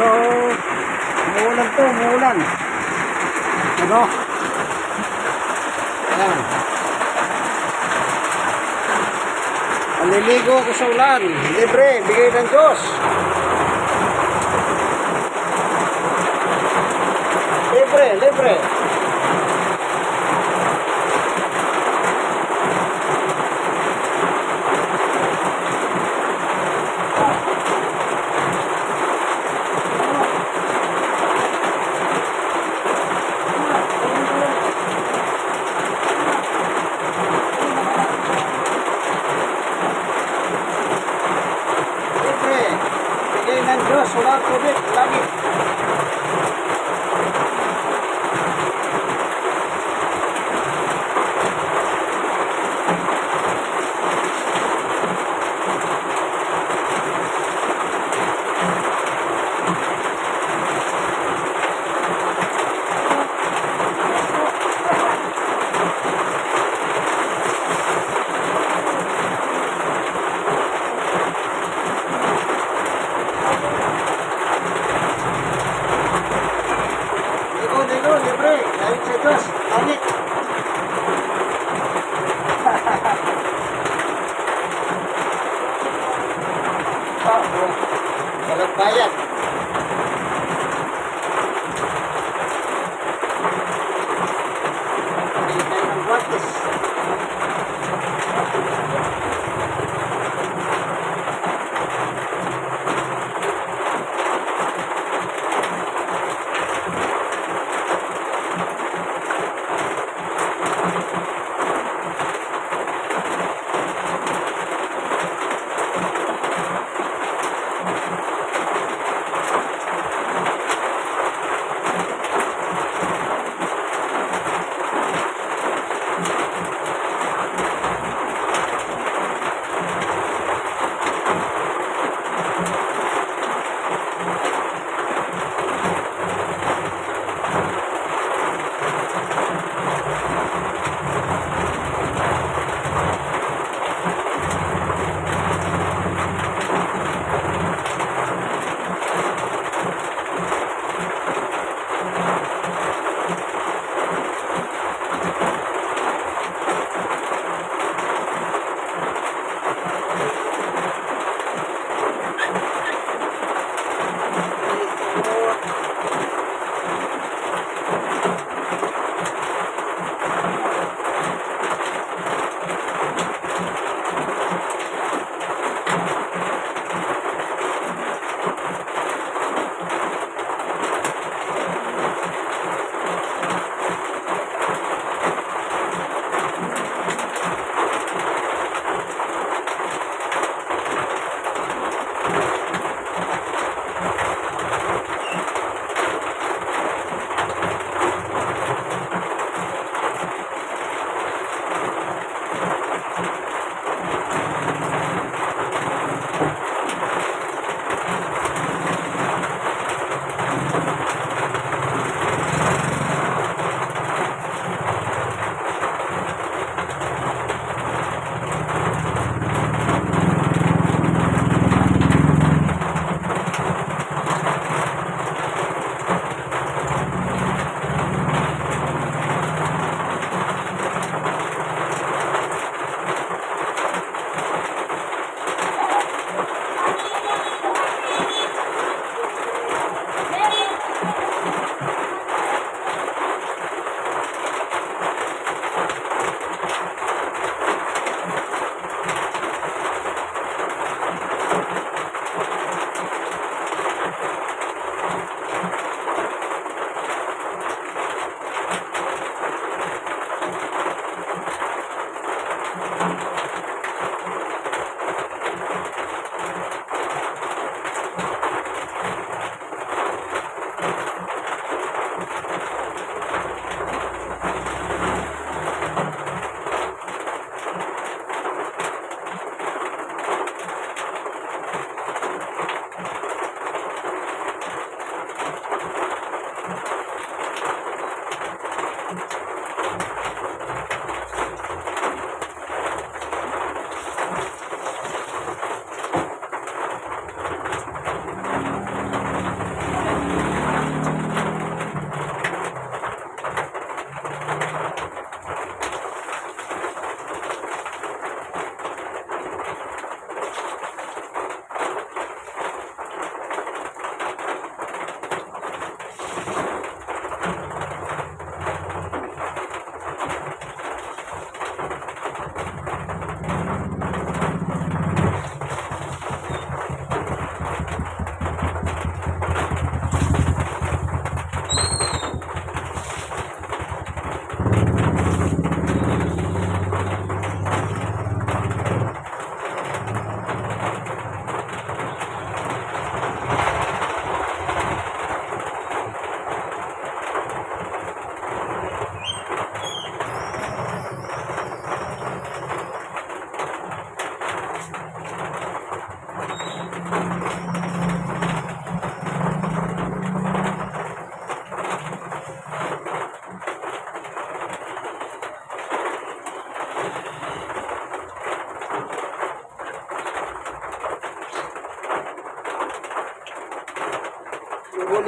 Hello. Umuulan to, umuulan. Ano? Ayan. Maliligo ako sa ulan. Libre, bigay ng Diyos. Libre. Libre. Bigay ng Diyos.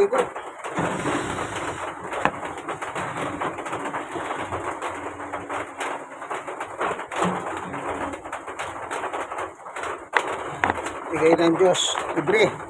Libo-libo. Bigay ng Diyos, libre.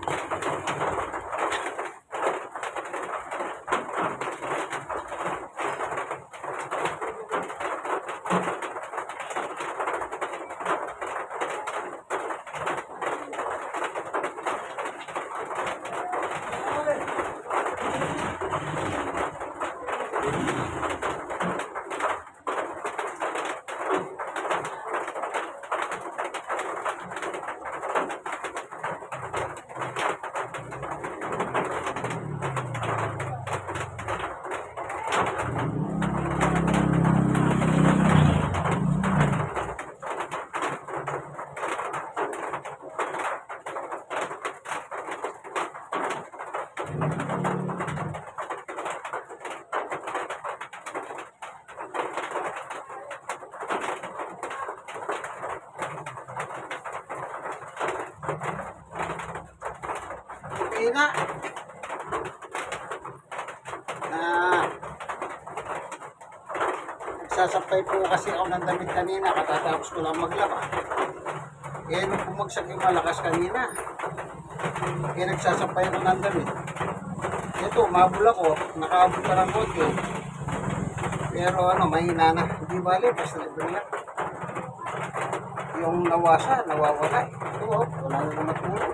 Okay na. Na nagsasampay po kasi ako ng damit kanina katatapos ko lang maglaba. Eh, nung bumagsak yung malakas kanina, eh, nagsasampay ako ng damit. Ito, mabul ako, nakaabot pa ng konti. Pero ano, mahina na. Hindi bali, basta libre lang. Yung nawasa, nawawala. Ito, oh, wala na matulog.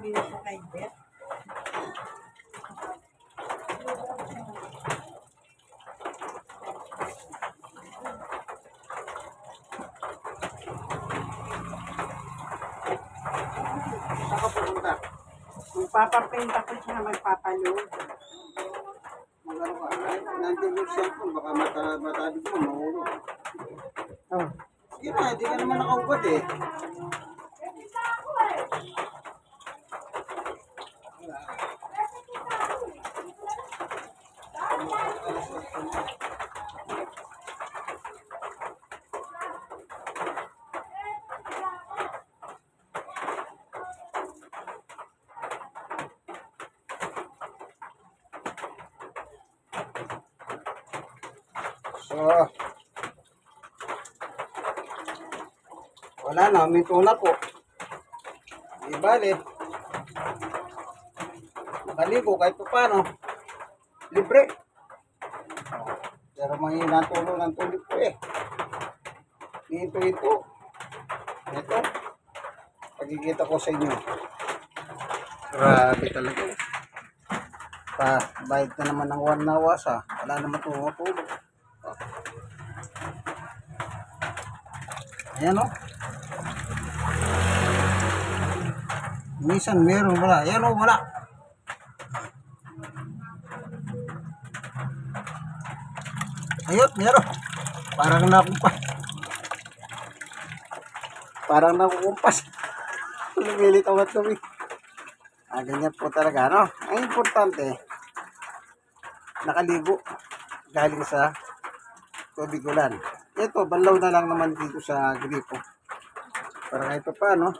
sabi na sa kay Beth. Saka pupunta. Magpapapenta ko siya magpapalood. Magano ka? Ay, nandiyan yung cellphone. Baka mata, matabig mo, mahulog. Oh. Sige na, hindi ka naman nakaubad eh. Wala na, minto na po. Di bali. Nakaligo kahit pa paano. Libre. Pero mahina ang tulong ng tulog ko eh. Ito ito. Ito. Pagkikita ko sa inyo. Grabe talaga. Pa, bayad na naman ng one na wasa. Wala naman tumutulog. Ayan o. Minsan meron wala. Ayan o, wala. Ayun, meron. Parang nakumpas. Parang nakukumpas. Lumilit ang matumi. Ah, ganyan po talaga, no? Ang importante, nakaligo galing sa tubig ulan. Ito, banlaw na lang naman dito sa gripo. Para kahit pa paano,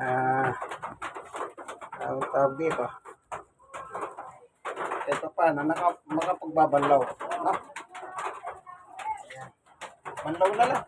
ah, tawag dito. Kahit pa paano, naka, makapagbabanlaw. Ayan. Banlaw na lang.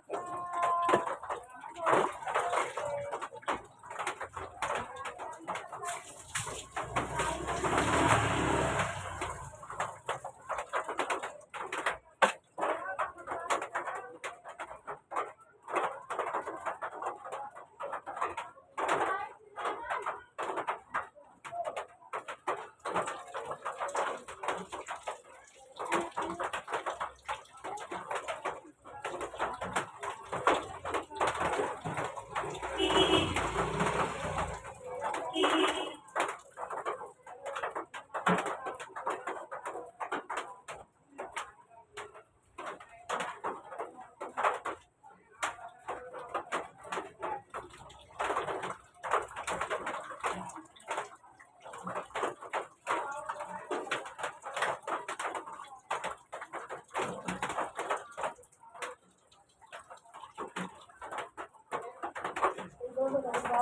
Okay,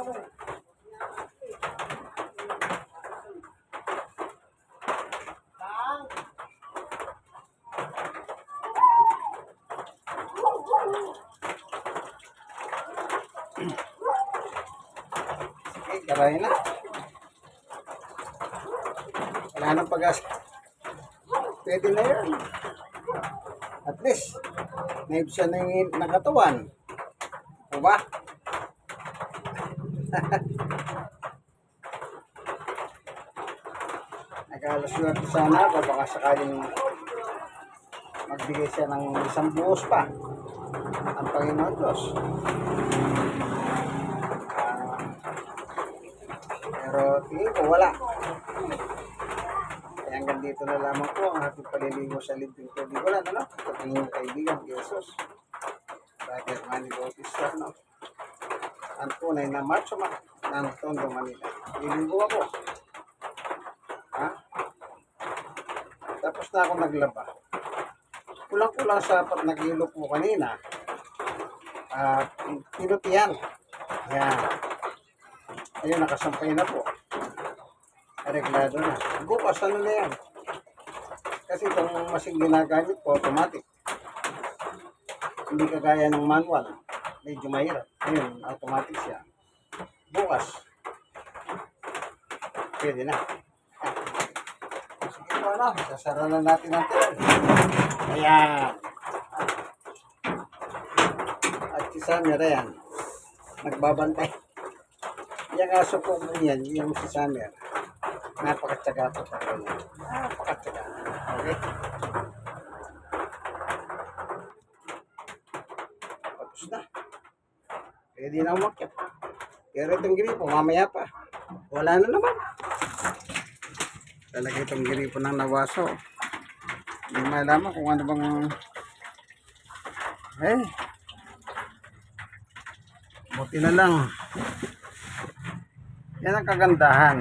karay na. Wala nang pag-asa. Pwede na yan. At least, naibsan na yung nakatawan. O ba? Nag-alas swerte sana ako baka sakaling magbigay siya ng isang buhos pa ang Panginoon Diyos. Ah, pero tingin ko wala. Kaya hanggang dito na lamang po ang ating paliligo sa libreng tubig. Wala na lang. Ito inyong kaibigan, Jesus. Brother Manny Bautista, no? Ang tunay na macho man ng Tondo, Manila. Liligo ako. Ha? Tapos na ako naglaba. Kulang-kulang sa apat na kilo po kanina. At pinutihan. Yan. Ayun, nakasampay na po. Areglado na. Bukas, ano na yan? Kasi itong masing ginagamit po, automatic. Hindi kagaya ng manual. Medyo mahirap. Ayun, automatic siya. Bukas. Pwede na. Sige po na, sasara na natin ang tela. Ayan. At si Samir, ayan. Nagbabantay. Yung aso po mo yan, yung si Samir. Napakatsaga po talaga yan. Napakatsaga. Okay? Tapos na. Pwede na umakyat. Pero itong gripo, mamaya pa. Wala na naman. Talaga itong gripo ng nawaso. Hindi malaman kung ano bang... Eh. Buti na lang. Yan ang kagandahan.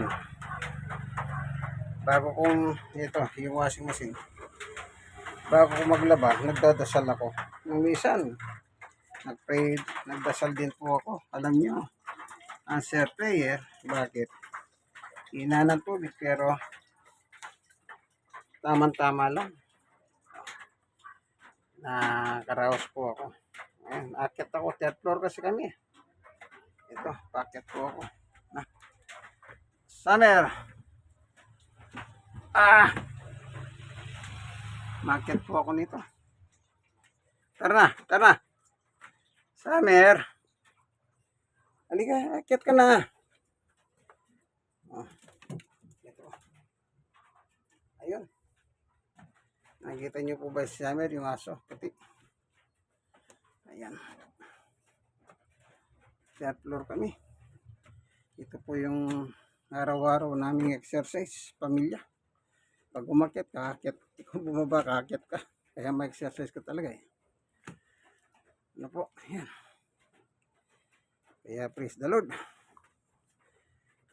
Bago kong, ito, yung washing machine. Bago ko maglaba, nagdadasal ako. Nung minsan, nag-pray, nagdasal din po ako. Alam niyo, answer prayer. Bakit? Hina ng tubig, pero tamang-tama lang. Nakaraos po ako. Ayan, akit ako. Third floor kasi kami. Ito, packet po ako. Na. Summer! Ah! Market po ako nito. Tara na, tara na. Summer! Halika, akit ka na. Oh. Ayun. Nakikita niyo po ba si Summer, yung aso? Puti. Ayan. Third floor kami. Ito po yung araw-araw naming exercise, pamilya. Pag umakyat, kakakit. Kung bumaba, kakakit ka. Kaya ma-exercise ka talaga eh. Ano po, ayan. Kaya praise the Lord.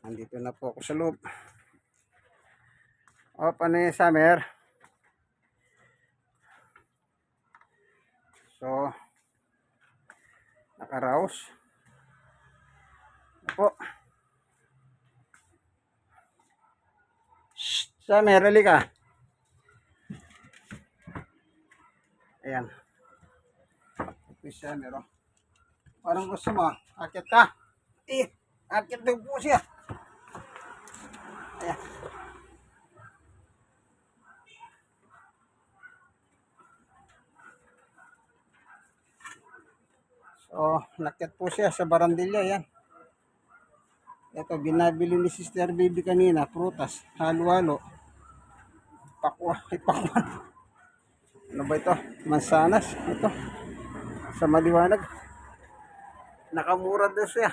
Nandito na po ako sa loob. O, paano yung summer? So, nakaraos. Ano po. Shh, summer, halika. Ayan. Ito summer, oh. Parang gusto mo, akit ka. Eh, akit daw po siya. Ayan. So, nakit po siya sa barandilya, yan. Ito, binabili ni Sister Baby kanina, prutas, halo-halo. Pakwa, ipakwan. Ano ba ito? Mansanas, ito. Sa maliwanag. Nakamura daw siya.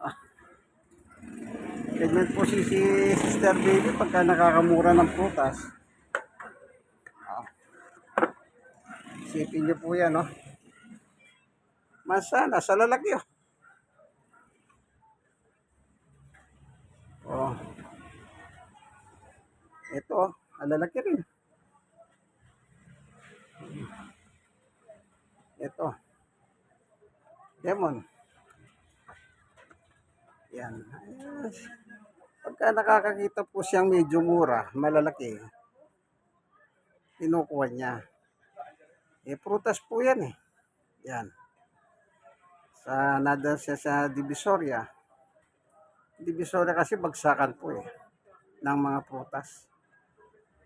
Ah. Ganyan po si, si Sister Baby pagka nakakamura ng prutas. Ah. Isipin niyo po yan, no? Masana, sa lalaki, oh. Oh. Ito, oh, ang lalaki rin. Ito. Lemon. Yan. Pagka nakakakita po siyang medyo mura, malalaki, kinukuha niya. Eh, prutas po yan eh. Yan. Sa, nada siya sa Divisoria. Divisoria kasi bagsakan po eh. Ng mga prutas.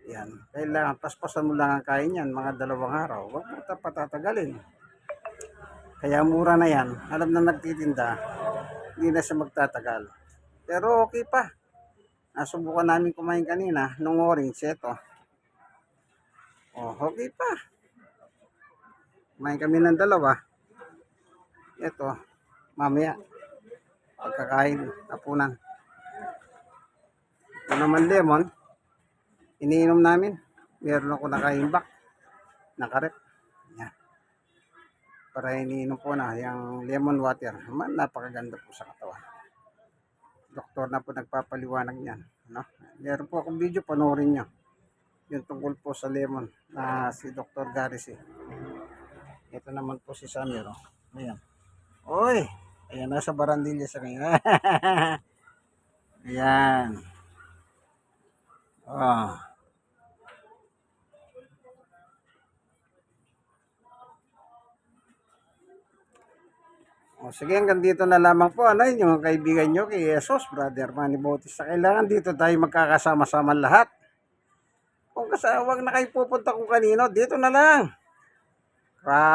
Yan. Kailangan, paspasan mo lang ang kain yan, mga dalawang araw. Huwag mo ta- patatagalin. Kaya mura na yan. Alam na nagtitinda, hindi na siya magtatagal. Pero okay pa. Nasubukan namin kumain kanina, nung orange, ito. Oh, okay pa. Kumain kami ng dalawa. Ito, mamaya. Pagkakain, tapunan. Ito naman lemon. Iniinom namin. Meron ako nakaimbak. Nakarep. Yan. Para iniinom po na yung lemon water. Man, napakaganda po sa katawan. Doktor na po nagpapaliwanag niyan. No? Meron po akong video, panoorin nyo. Yung tungkol po sa lemon na si Dr. Garris. Eh. Ito naman po si Samir. Oh. Ayan. Oy! Ayan, nasa barandilya sa kanya. Ayan. Oh. O sige, hanggang dito na lamang po. Ano yun, yung kaibigan nyo kay Jesus, Brother Manny Bautis. Sa kailangan dito tayo magkakasama-sama lahat. Kung kasawag na kayo pupunta kung kanino, dito na lang. Christ.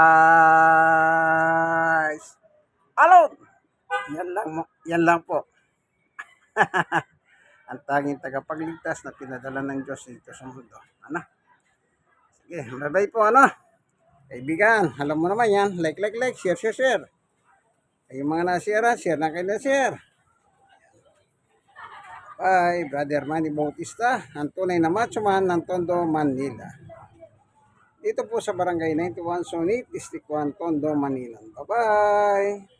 Alone. Yan lang, yan lang po. Ang tanging tagapagligtas na pinadala ng Diyos dito sa mundo. Ano? Sige, bye-bye po, ano? Kaibigan, alam mo naman yan. Like, like, like, share, share, share. Ay, mga nasira, share na kayo na share. Bye, Brother Manny Bautista, ang tunay na macho man ng Tondo, Manila. Dito po sa Barangay 91 Sonit, District 1, Tondo, Manila. Bye-bye!